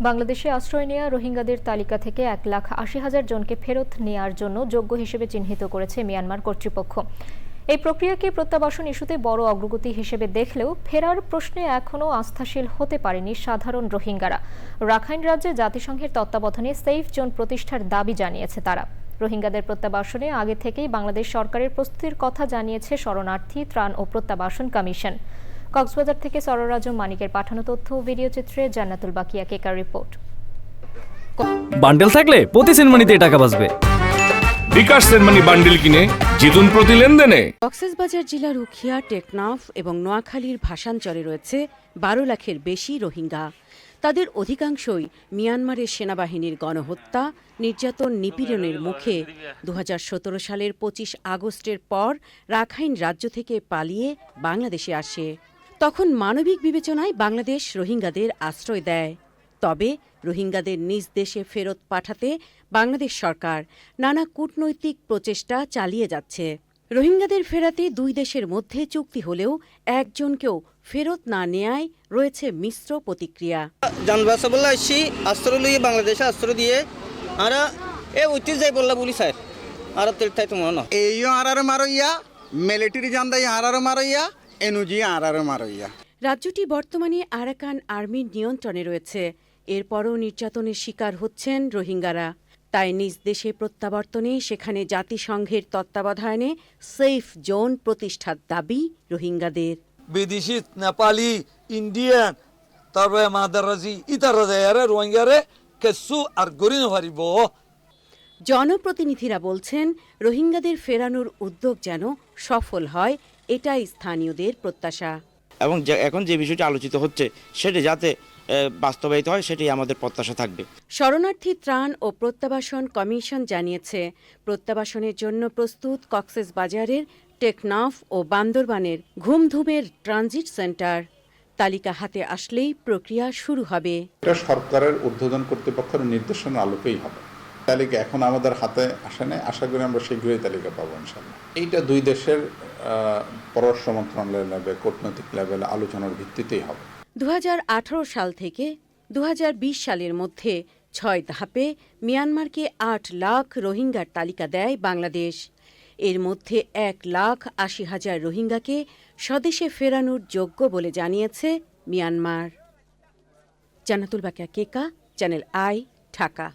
বাংলাদেশে আশ্রয় নেওয়া রোহিঙ্গাদের তালিকা থেকে এক লাখ আশি হাজার জনকে ফেরত নেওয়ার জন্য যোগ্য হিসেবে চিহ্নিত করেছে মিয়ানমার কর্তৃপক্ষ। এই প্রক্রিয়াকে প্রত্যাবাসন ইস্যুতে বড় অগ্রগতি হিসেবে দেখলেও ফেরার প্রশ্নে এখনও আস্থাশীল হতে পারেনি সাধারণ রোহিঙ্গারা। রাখাইন রাজ্যে জাতিসংঘের তত্ত্বাবধানে সেফ জোন প্রতিষ্ঠার দাবি জানিয়েছে তারা। রোহিঙ্গাদের প্রত্যাবাসনে আগে থেকেই বাংলাদেশ সরকারের প্রস্তুতির কথা জানিয়েছে শরণার্থী ত্রাণ ও প্রত্যাবাসন কমিশন। কক্সবাজার থেকে সররাজ মানিকের পাঠানো তথ্য ও ভিডিও চিত্রে জান্নাতুল বাকিয়া কেকার রিপোর্ট। বান্ডেল থাকলে প্রতি সেনমানিতে টাকা বাঁচবে। বিকাশ সেনমানি বান্ডিল কিনে জিতুন প্রতি লেনদেনে। কক্সবাজার জেলার উখিয়া টেকনাফ এবং নোয়াখালীর ভাষাঞ্চলে রয়েছে বারো লাখের বেশি রোহিঙ্গা। তাদের অধিকাংশই মিয়ানমারের সেনাবাহিনীর গণহত্যা নির্যাতন নিপীড়নের মুখে। দু হাজার সতেরো সালের পঁচিশ আগস্টের পর রাখাইন রাজ্য থেকে পালিয়ে বাংলাদেশে আসে। তখন মানবিক বিবেচনায় বাংলাদেশ রোহিঙ্গাদের আশ্রয় দেয়। তবে রোহিঙ্গাদের নিজ দেশে ফেরত পাঠাতে বাংলাদেশ সরকার নানা কূটনৈতিক প্রচেষ্টা চালিয়ে যাচ্ছে। রোহিঙ্গাদের ফেরাতে দুই দেশের মধ্যে চুক্তি হলেও একজনকেও ফেরত না নেয়ায় রয়েছে মিশ্র প্রতিক্রিয়া। জানবাসা বললে আসছি আশ্রয় লইয়ে বাংলাদেশে আশ্রয় দিয়ে আর এ ঐতিহ্য যাই বললা বলি স্যার। আর তাই তো মনে এইও আরারে মারইয়া মিলিটারি জান্দাই আরারে মারইয়া এনুজি আরারে মারইয়া। রাজ্যটি বর্তমানে আরাকান আর্মির নিয়ন্ত্রণে রয়েছে। এরপরও নির্যাতনের শিকার হচ্ছেন রোহিঙ্গারা। তাই নিজ দেশে প্রত্যাবর্তনে সেখানে জাতিসংঘের তত্ত্বাবধানে সেফ জোন প্রতিষ্ঠার দাবি রোহিঙ্গাদের। বিদেশি নেপালি ইন্ডিয়ান তারপরে মাদারাজি ইতারা দেয়ারে রোহিঙ্গারে কেসু আর গড়ি নহারিব জনপ্রতিনিধিরা বলছেন রোহিঙ্গাদের ফেরানোর উদ্যোগ যেন সফল হয় এটাই স্থানীয়দের প্রত্যাশা। এবং এখন যে বিষয়টি আলোচিত হচ্ছে সেটি যাতে বাস্তবায়িত হয় সেটি আমাদের প্রত্যাশা থাকবে। শরণার্থী ত্রাণ ও প্রত্যাবাসন কমিশন জানিয়েছে প্রত্যাবাসনের জন্য প্রস্তুত কক্সেস বাজারের টেকনাফ ও বান্দরবানের ঘুমধুমের ট্রানজিট সেন্টার। তালিকা হাতে আসলেই প্রক্রিয়া শুরু হবে। এটা সরকারের ঊর্ধ্বতন কর্তৃপক্ষের নির্দেশনা আলোকেই হবে। তালিকা এখন আমাদের হাতে আসে নাই। আশা করি আমরা শীঘ্রই তালিকা পাবো ইনশাল্লাহ এইটা দুই দেশের পররাষ্ট্র মন্ত্রণালয়ের লেভেল কূটনৈতিক লেভেলে আলোচনার ভিত্তিতেই হবে। দু হাজার আঠারো সাল থেকে দু হাজার বিশ সালের মধ্যে ছয় ধাপে মিয়ানমারকে আট লাখ রোহিঙ্গার তালিকা দেয় বাংলাদেশ। এর মধ্যে এক লাখ আশি হাজার রোহিঙ্গাকে স্বদেশে ফেরানোর যোগ্য বলে জানিয়েছে Myanmar. Jannatul Bakiya Keka channel I, Dhaka.